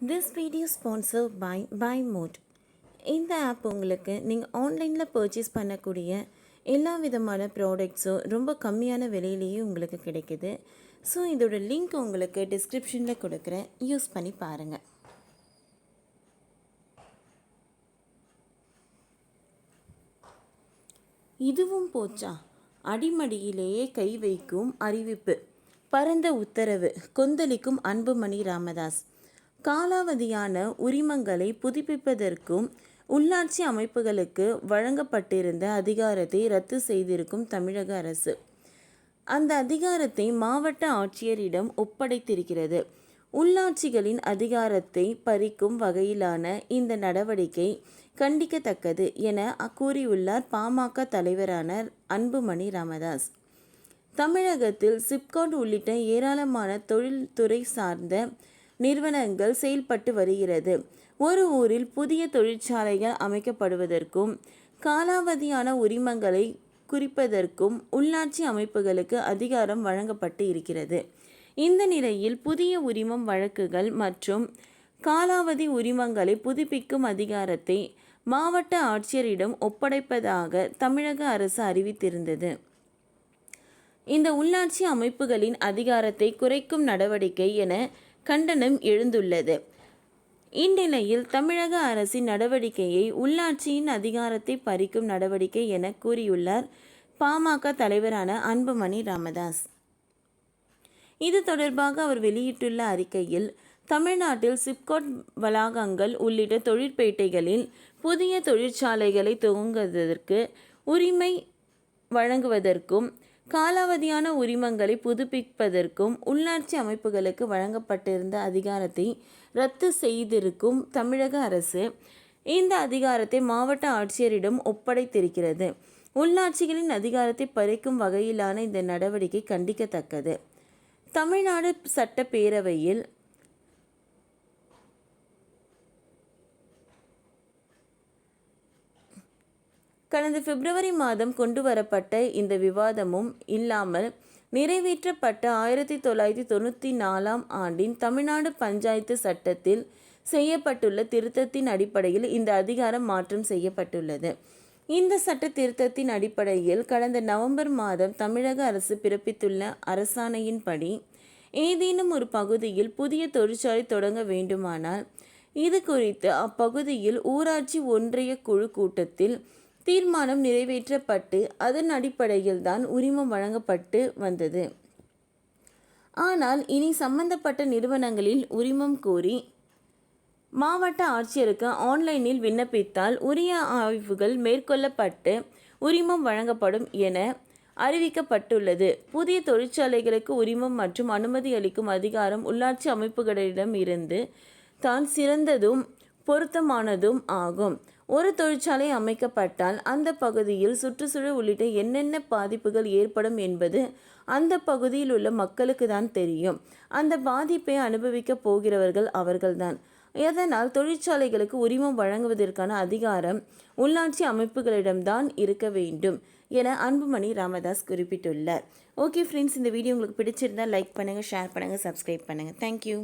This video sponsor by by mode இந்த app உங்களுக்கு நீங்கள் ஆன்லைனில் பர்ச்சேஸ் பண்ணக்கூடிய எல்லா விதமான ப்ராடக்ட்ஸும் ரொம்ப கம்மியான விலையிலேயே உங்களுக்கு கிடைக்குது. ஸோ இதோட லிங்க் உங்களுக்கு டிஸ்கிரிப்ஷனில் கொடுக்குறேன். யூஸ் பண்ணி பாருங்கள் இதுவும் போச்சா? அடிமடியிலேயே கை வைக்கும் அறிவிப்பு. பரந்த உத்தரவு. கொந்தளிக்கும் அன்புமணி ராமதாஸ். காலாவதியான உரிமங்களை புதுப்பிப்பதற்கும் உள்ளாட்சி அமைப்புகளுக்கு வழங்கப்பட்டிருந்த அதிகாரத்தை ரத்து செய்திருக்கும் தமிழக அரசு. அந்த அதிகாரத்தை மாவட்ட ஆட்சியரிடம் ஒப்படைத்திருக்கிறது. உள்ளாட்சிகளின் அதிகாரத்தை பறிக்கும் வகையிலான இந்த நடவடிக்கை கண்டிக்கத்தக்கது என கூறியுள்ளார் பாமக தலைவரான அன்புமணி ராமதாஸ். தமிழகத்தில் சிப்காட் உள்ளிட்ட ஏராளமான தொழில்துறை சார்ந்த நிறுவனங்கள் செயல்பட்டு வருகிறது. ஒரு ஊரில் புதிய தொழிற்சாலைகள் அமைக்கப்படுவதற்கும் காலாவதியான உரிமங்களை குறிப்பதற்கும் உள்ளாட்சி அமைப்புகளுக்கு அதிகாரம் வழங்கப்பட்டு இருக்கிறது. இந்த நிலையில் புதிய உரிமம் வழக்குகள் மற்றும் காலாவதி உரிமங்களை புதுப்பிக்கும் அதிகாரத்தை மாவட்ட ஆட்சியரிடம் ஒப்படைப்பதாக தமிழக அரசு அறிவித்திருந்தது. இந்த உள்ளாட்சி அமைப்புகளின் அதிகாரத்தை குறைக்கும் நடவடிக்கை என கண்டனம் எழுந்துள்ளது. இந்நிலையில் தமிழக அரசின் நடவடிக்கையை உள்ளாட்சியின் அதிகாரத்தை பறிக்கும் நடவடிக்கை என கூறியுள்ளார் பாமக தலைவரான அன்புமணி ராமதாஸ். இது தொடர்பாக அவர் வெளியிட்டுள்ள அறிக்கையில் தமிழ்நாட்டில் சிப்காட் வளாகங்கள் உள்ளிட்ட தொழிற்பேட்டைகளில் புதிய தொழிற்சாலைகளை துவங்குவதற்கு உரிமை வழங்குவதற்கும் காலாவதியான உரிமங்களை புதுப்பிப்பதற்கும் உள்ளாட்சி அமைப்புகளுக்கு வழங்கப்பட்டிருந்த அதிகாரத்தை ரத்து செய்திருக்கும் தமிழக அரசு இந்த அதிகாரத்தை மாவட்ட ஆட்சியரிடம் ஒப்படைத்திருக்கிறது. உள்ளாட்சிகளின் அதிகாரத்தை பறிக்கும் வகையிலான இந்த நடவடிக்கை கண்டிக்கத்தக்கது. தமிழ்நாடு சட்டப்பேரவையில் கடந்த பிப்ரவரி மாதம் கொண்டு வரப்பட்ட இந்த விவாதமும் இல்லாமல் நிறைவேற்றப்பட்ட ஆயிரத்தி தொள்ளாயிரத்தி தொண்ணூற்றி நாலாம் ஆண்டின் தமிழ்நாடு பஞ்சாயத்து சட்டத்தில் செய்யப்பட்டுள்ள திருத்தத்தின் அடிப்படையில் இந்த அதிகாரம் மாற்றம் செய்யப்பட்டுள்ளது. இந்த சட்ட திருத்தத்தின் அடிப்படையில் கடந்த நவம்பர் மாதம் தமிழக அரசு பிறப்பித்துள்ள அரசாணையின்படி ஏதேனும் ஒரு பகுதியில் புதிய தொழிற்சாலை தொடங்க வேண்டுமானால் இது குறித்து அப்பகுதியில் ஊராட்சி ஒன்றிய குழு கூட்டத்தில் தீர்மானம் நிறைவேற்றப்பட்டு அதன் அடிப்படையில் தான் உரிமம் வழங்கப்பட்டு வந்தது. ஆனால் இனி சம்பந்தப்பட்ட நிறுவனங்களில் உரிமம் கோரி மாவட்ட ஆட்சியருக்கு ஆன்லைனில் விண்ணப்பித்தால் உரிய ஆய்வுகள் மேற்கொள்ளப்பட்டு உரிமம் வழங்கப்படும் என அறிவிக்கப்பட்டுள்ளது. புதிய தொழிற்சாலைகளுக்கு உரிமம் மற்றும் அனுமதி அளிக்கும் அதிகாரம் உள்ளாட்சி அமைப்புகளிடம் இருந்து தான் சிறந்ததும் பொருத்தமானதும் ஆகும். ஒரு தொழிற்சாலை அமைக்கப்பட்டால் அந்த பகுதியில் சுற்றுச்சூழல் உள்ளிட்ட என்னென்ன பாதிப்புகள் ஏற்படும் என்பது அந்த பகுதியில் உள்ள மக்களுக்கு தான் தெரியும். அந்த பாதிப்பை அனுபவிக்கப் போகிறவர்கள் அவர்கள்தான். எதனால் தொழிற்சாலைகளுக்கு உரிமம் வழங்குவதற்கான அதிகாரம் உள்ளாட்சி அமைப்புகளிடம்தான் இருக்க வேண்டும் என அன்புமணி ராமதாஸ் குறிப்பிட்டுள்ளார். ஓகே ஃப்ரெண்ட்ஸ் இந்த வீடியோ உங்களுக்கு பிடிச்சிருந்தால் லைக் பண்ணுங்கள் ஷேர் பண்ணுங்கள் சப்ஸ்கிரைப் பண்ணுங்கள் தேங்க்யூ